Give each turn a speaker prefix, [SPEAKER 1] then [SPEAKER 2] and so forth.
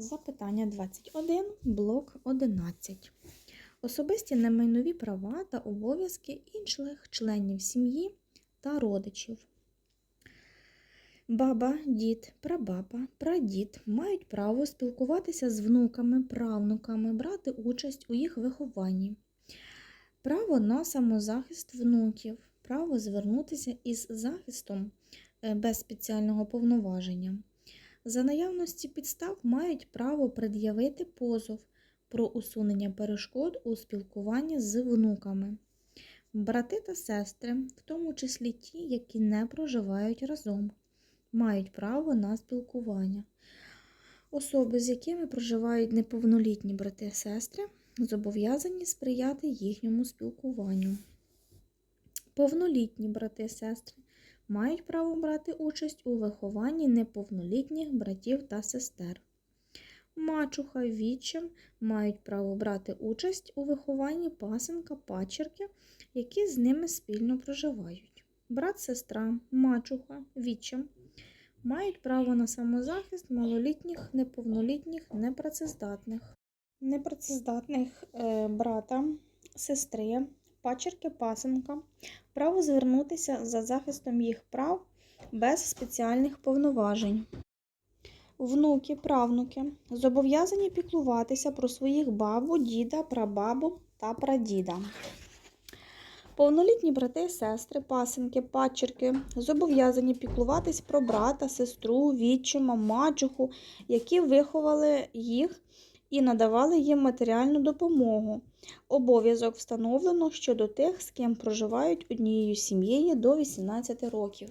[SPEAKER 1] Запитання 21, блок 11. Особисті немайнові права та обов'язки інших членів сім'ї та родичів. Баба, дід, прабаба, прадід мають право спілкуватися з внуками, правнуками, брати участь у їх вихованні. Право на самозахист внуків, право звернутися із захистом е, без спеціального повноваження. За наявності підстав мають право пред'явити позов про усунення перешкод у спілкуванні з внуками. Брати та сестри, в тому числі ті, які не проживають разом, мають право на спілкування. Особи, з якими проживають неповнолітні брати і сестри, зобов'язані сприяти їхньому спілкуванню. Повнолітні брати і сестри мають право брати участь у вихованні неповнолітніх братів та сестер. Мачуха, відчим мають право брати участь у вихованні пасенка, пачерки, які з ними спільно проживають. Брат, сестра, мачуха, відчим мають право на самозахист малолітніх, неповнолітніх, непрацездатних. Непрацездатних е, брата, сестри, пачерки, пасенка право звернутися за захистом їх прав без спеціальних повноважень. Внуки, правнуки зобов'язані піклуватися про своїх бабу, діда, прабабу та прадіда. Повнолітні брати, сестри, пасенки, пачерки зобов'язані піклуватись про брата, сестру, відчима, мачуху, які виховали їх і надавали їм матеріальну допомогу. Обов'язок встановлено щодо тих, з ким проживають однією сім'єю до 18 років.